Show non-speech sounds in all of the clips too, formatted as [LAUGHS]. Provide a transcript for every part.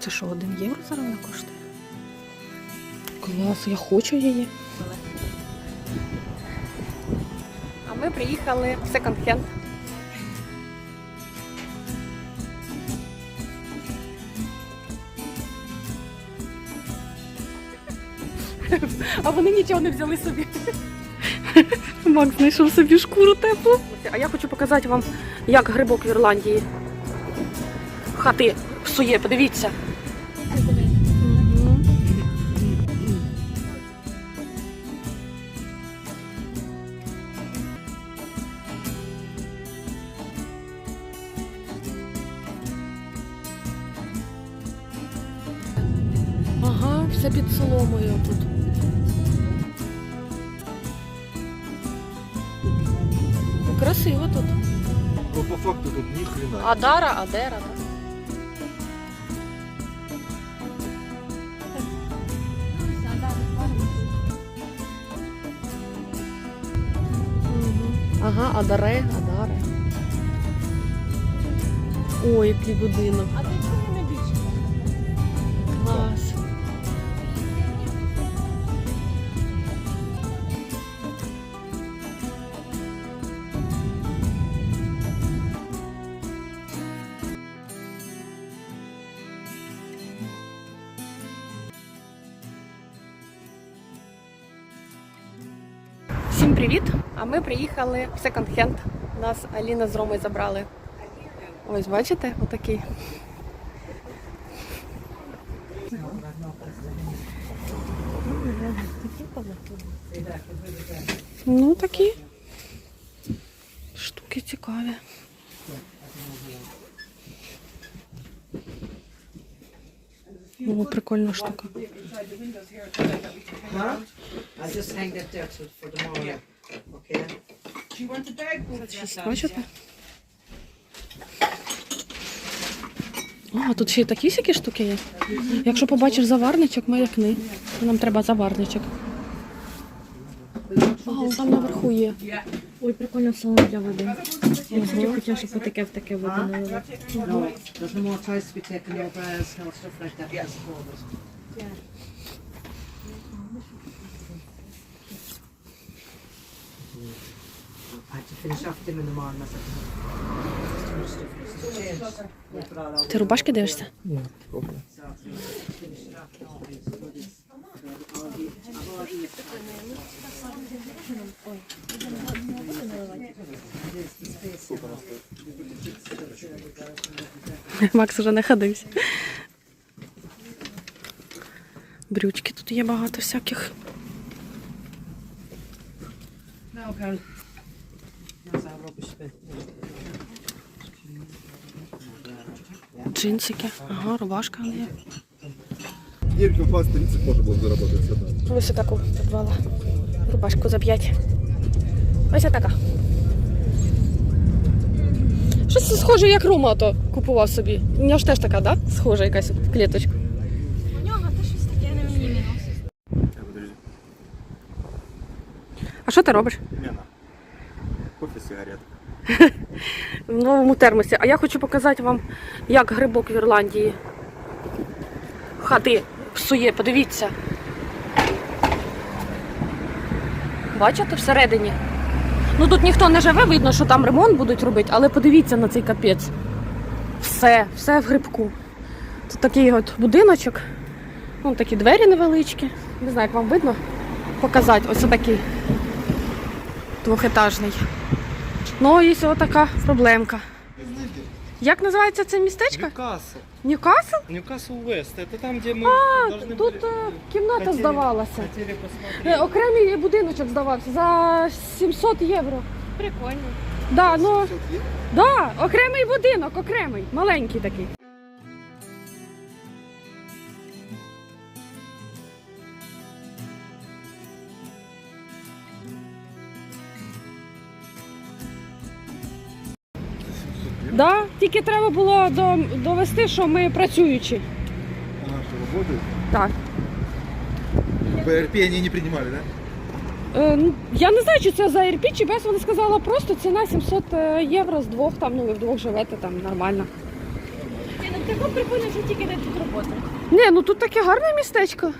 Це що, один євро зараз вона коштує? Клас, я хочу її. А ми приїхали в секонд-хенд. А вони нічого не взяли собі. Макс знайшов собі шкуру теплу. А я хочу показати вам, як грибок в Ірландії. Хати псує, подивіться. Все під соломою тут. Красиво тут. Ну, по факту тут ни хрена. Адара, Адера. так. Ага, Адаре, Адаре. Ой, який будинок. Ми приїхали в секонд-хенд. Нас Аліна з Ромою забрали. Ось бачите, отакий. Ну, такі штуки цікаві. О, прикольна штука. А, тут ще й такі всякі штуки є. Якщо побачиш заварничок, маякни. Нам треба заварничок. А, там наверху є. Ой, прикольно салон для води. Я собі хотіла, щоб таке в таке води налили. The- all the- [LAUGHS] Макс вже не ходився. Брючки тут є багато всяких. Джинсики. Ага, рубашка є. Деньги в 30 можно было заработать с этого. Ось таку придбала. Рубашку за 5. Ось така. Щось схоже, як Рома то купував собі. У нього ж теж така, да? Схожа якась в клеточку. У нього то щось таке не мені мінус. А що ти робиш? Мена. Кофе, сигарет. [LAUGHS] В новому термосі. А я хочу показати вам, як грибок в Ірландії. Хати псує, подивіться. Бачите всередині? Ну тут ніхто не живе, видно, що там ремонт будуть робити, але подивіться на цей капець. Все, все в грибку. Тут такий от будиночок. Ну, такі двері невеличкі. Не знаю, як вам видно показати. Ось такий двохетажний. Ну, і ось така проблемка. Як називається це містечко? Ньюкасл. Ньюкасл? Ньюкасл Уэст. Это там, где мы должны Тут были... е, кімната Хотіли- здавалася. Хотели Е, посмотреть. Окремий будиночок здавався за 700 євро. Прикольно. Да, ну, да, окремий будинок, окремий, маленький такий. Да, тільки треба було до, довести, що ми працюючі. Что, работает? Так. ПРП они не принимали, да? Е, ну, я не знаю, чи це за РП, чи без вона сказала просто ціна 700 євро з двох, там, ну ви вдвох живете там нормально. Ні, ну таке прикольно, що тільки не тут роботи. роботи. Ні, ну тут таке гарне містечко.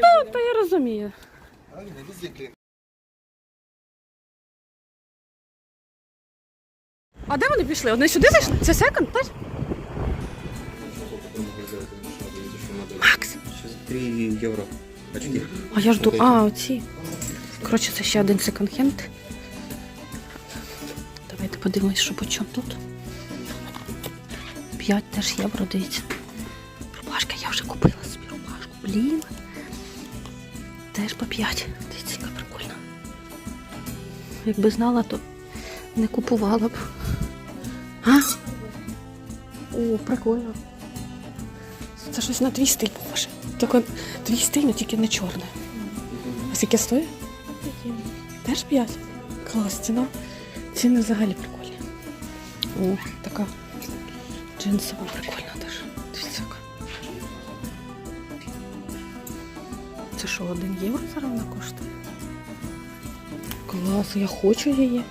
Та, та я розумію. А де вони пішли? Вони сюди зайшли? Це секонд, так? Макс! Сейчас 3 евро. Очки. А я жду. А, оці. Коротше, це ще один секонд-хенд. Давайте подивимось, що по чому тут. 5 теж євро, дивіться. Рубашка, я вже купила собі рубашку. Блін. Теж по 5. Дивіться, яка прикольна. Якби знала, то не купувала б. А? О, прикольно. Це щось на твій стиль похоже. Тільки твій стиль, але тільки не чорне. А скільки стоїть? Теж 5? Клас, ціна. Ціни взагалі прикольні. О, така джинсова прикольна теж. Дивіться. Це що, один євро зараз вона коштує? Клас, я хочу її.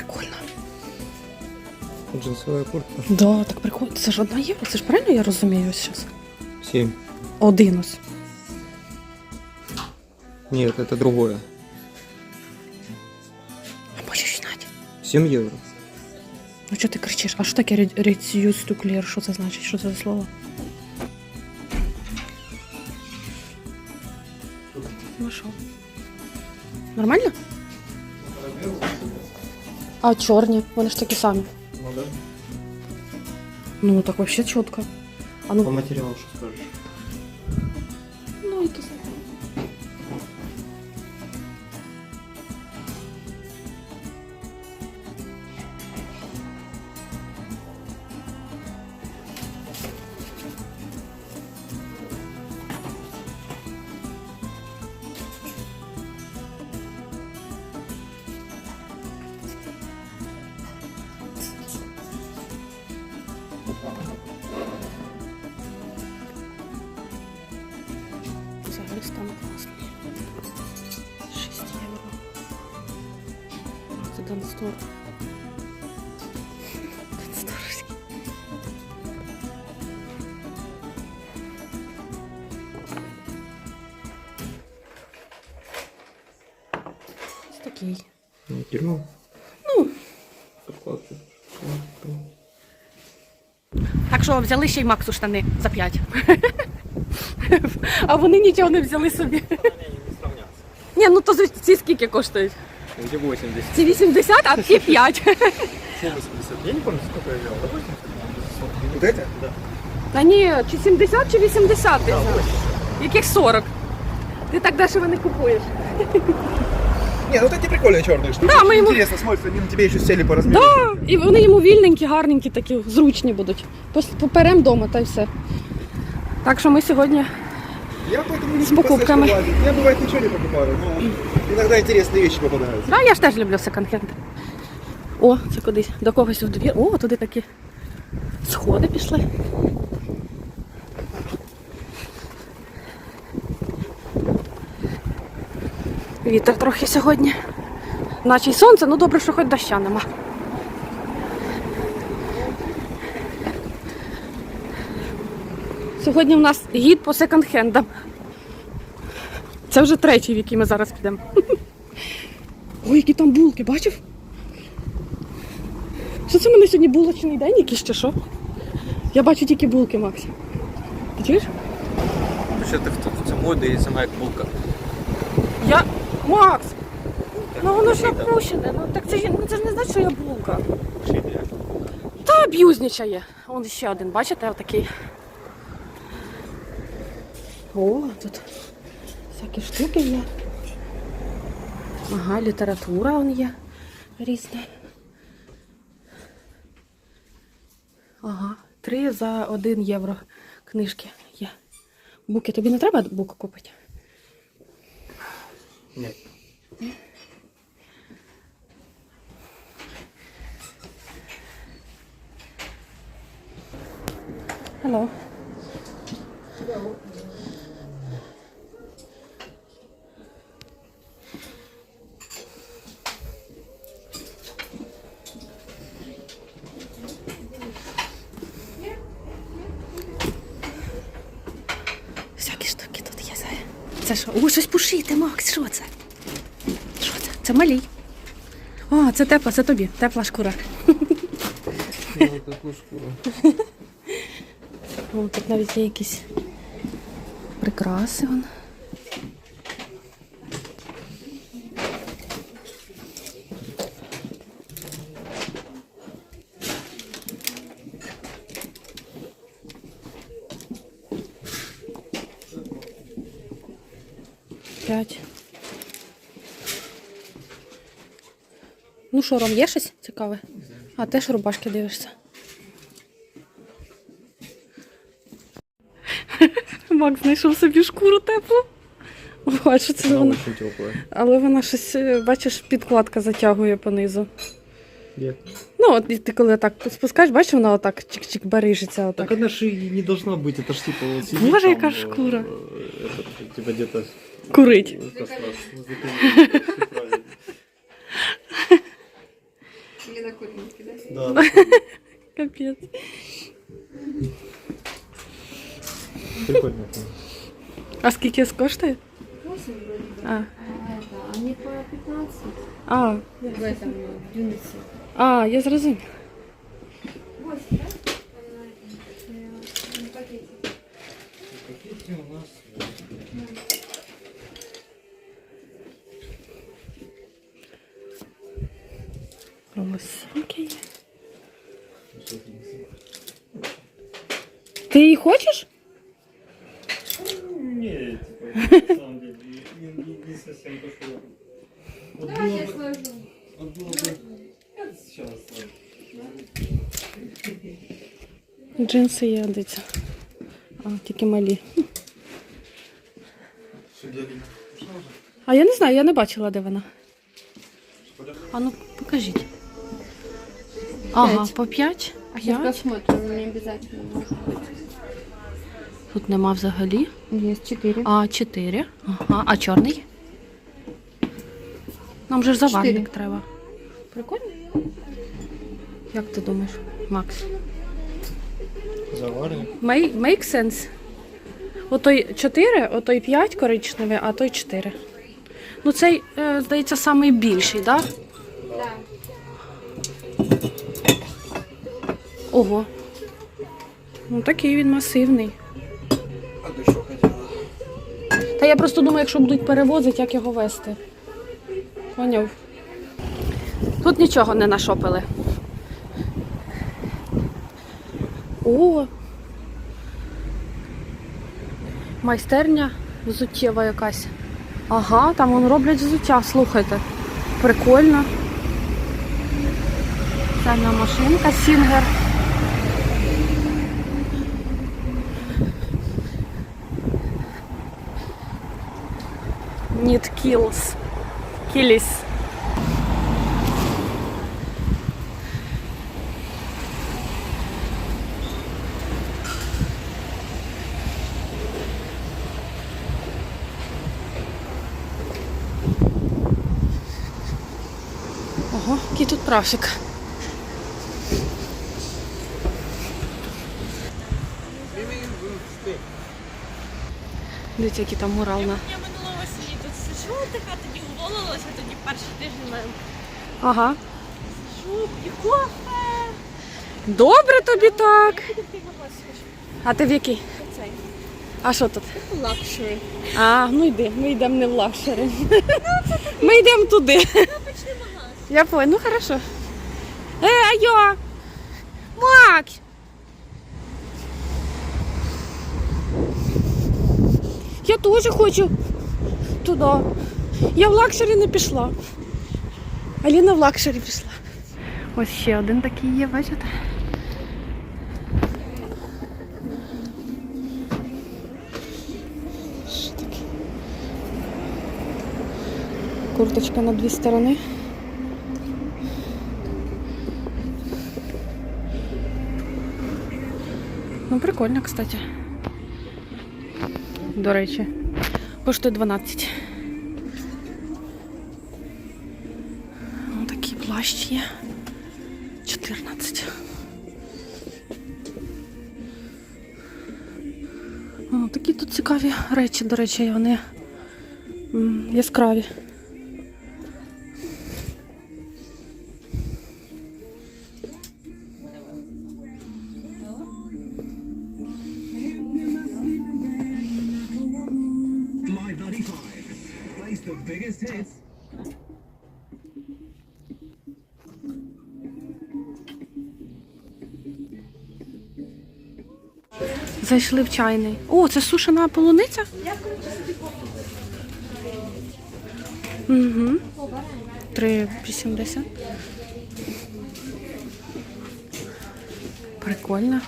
євро, яка прикольна. Джинсовая куртка. Да, так прикольно. Це ж одна євро, це ж правильно я розумію ось зараз? 7. Один ось. Нет, это другое. А можеш знати. 7 евро. Ну що ти кричиш? А що таке reduce to clear? Що це значить? Що це за слово? Ну що? Нормально? А чорні? Вони ж такі самі. Ну да. Ну так вообще чітко. А ну, По материалу что скажешь? ну якісь. Взагалі стан класний. 6 євро. Це Данстор. [LAUGHS] Дансторський. Ось такий. Не дерьмо. Ну. Подкладки. Так що взяли ще й Максу штани за 5. [LAUGHS] а вони нічого не взяли собі. Ні, ну то ці скільки коштують? Где 80? Ці 80, а ті 5. 80. Я не помню, сколько я взял. Да 80? Вот эти? Та ні, чи 70, чи 80 ти взяв? Яких 40? Ти так дешево не купуєш. Не, ну вот эти прикольные черные штуки. Да, мы ему- Интересно смотрится, они на тебе еще сели по размеру. Да, і вони йому вільненькі, гарненькі, такі, зручні будуть. Пос- Поперем вдома та й все. Так що ми сьогодні. Я поэтому не С покупками. Я бывает ничего не покупаю, но иногда интересные вещи попадаются. Да, я ж теж люблю секонд-хенд. О, це кудись до когось в двір. О, туди такі сходи пішли. Вітер трохи сьогодні. Наче й сонце, ну добре, що хоч доща нема. Сьогодні у нас гід по секонд-хендам. Це вже третій, в який ми зараз підемо. [LAUGHS] Ой, які там булки, бачив? Що це в мене сьогодні булочний день якийсь чи що? Я бачу тільки булки, Макс. Ти чуєш? Вообще ты в це мода і сама як булка. Я. Макс! Ну воно ж напущене. Ну так це ж ну, це ж не значить, що я булка. Та аб'юзничає. Вон ще один, бачите, отакий. О, тут всякі штуки є. Ага, література он є різна. Ага, три за один євро книжки є. Буки, тобі не треба бук купити? Нет. Hello. Це що? О, щось пушити, Макс, що це? Що це? Це малій. О, це тепла, це тобі. Тепла шкура. О, тут навіть є якісь прикраси. Вон. П'ять. Ну що, Ром, є щось цікаве? А теж рубашки дивишся. Макс знайшов собі шкуру теплу. Бачу, це вона. Очень теплая. Але вона щось, е, бачиш, підкладка затягує понизу. Нет. Ну, от ти коли так спускаєш, бачиш, вона отак чик-чик барижиться. Отак. Так она же и не должна быть, это ж типа вот сидит Боже, там, яка э, шкура. э, этот, типа где-то Курить. [LAUGHS] у костра. Ну, это всё [LAUGHS] правильно. Да, Капець. прикольно. А скільки коштує? 8 вроде бы. А, А они по 15 а, в этом в Дюнисе. а, я зрозумів. не, не- не совсем то, что... Вот было бы... Вот было бы... Это сейчас сложно. Джинси є, дивіться. А, тільки малі. А я не знаю, я не бачила, де вона. А ну, покажіть. Ага, П'ять. по 5? А сейчас посмотрим, не обязательно может быть. Тут нема взагалі. Есть 4. А 4. Ага, а чорний? Нам же ж заварник треба. Прикольно? Як ти думаєш, Макс? Заварник? Make, make sense. Отой 4, отой 5 коричневий, а той 4. Ну, цей, е, здається, самий більший, так? Ого. Ну, такий він масивний. А ты что хотела? Та я просто думаю, якщо будуть перевозити, як його вести. Поняв? Тут нічого не нашопили. О! Майстерня взуттєва якась. Ага, там вон роблять взуття, слухайте. Прикольно. Ця машинка Сінгер. Need kills. Killis. Ого, який тут трафік. Дивіться, який там мурал на. Тиждень мене. Ага. П'ю кофе. Добре тобі так. А ти в який? Цей. А що тут? Лакшері. А, ну йди, ми йдемо не в лакшери. Ми йдемо туди. Я понял, ну хорошо. Е, айо! Макс! Я теж хочу туди. Я в лакшері не пішла. Аліна в лакшері пішла. Ось ще один такий є, бачите? Що таке? Курточка на дві сторони. Ну, прикольно, кстати. До речі. Коштує 12. Ось є. 14. О, такі тут цікаві речі, до речі, вони Яскраві. My 95 plays the biggest hits. Зайшли в чайний. О, це сушена полуниця? Угу. 3,80. Прикольно.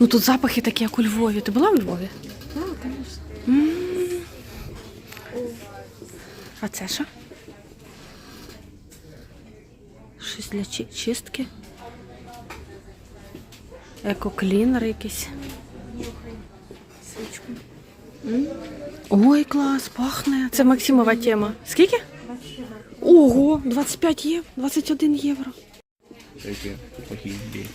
Ну тут запахи такі, як у Львові. Ти була в Львові? Так, звісно. А це що? Щось для чи- чистки. Екоклінер якийсь. Ой, клас, пахне. Це Максимова тема. Скільки? Ого, 25 євро, 21 євро. Такі такі бі.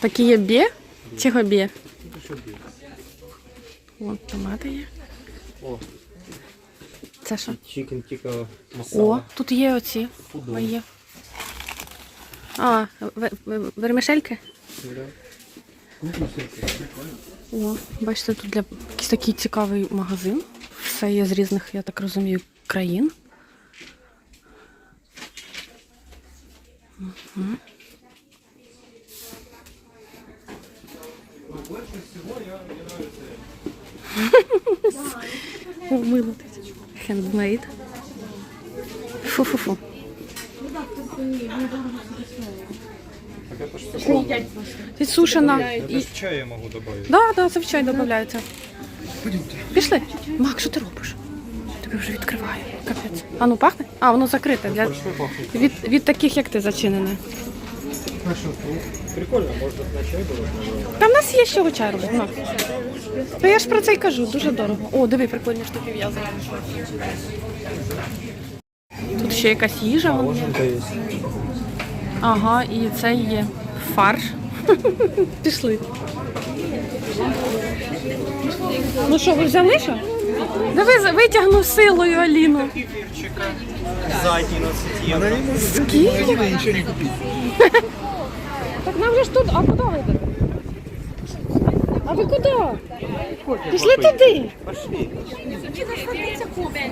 Такі є бє? Чого бє? О, томати є. О. Це що? Чікен тіка О, тут є оці. Фудо. А, ве- ве- вермишельки? О, бачите, тут для якийсь такий цікавий магазин. Все є з різних, я так розумію, країн. Відсушена. І... в чай я можу додати. Да, да, це в чай додається. Пішли. Мак, що ти робиш? Тобі вже відкриває. Капець. А ну пахне? А, воно закрите. Для... Від, від таких, як ти, зачинене. Прикольно, можна на чай було. Та в нас є з чого чай робити. На. Та я ж про це й кажу, дуже дорого. О, диви, прикольні штуки в'язані. Тут ще якась їжа. є. Ага, і це є фарш. [LAUGHS] Пішли. Ну що, ви взяли що? Диви, витягнув силою Аліну. Задній на. Скільки? Так нам же ж тут, а куди ви? А ви куди? Пішли туди. Кубель.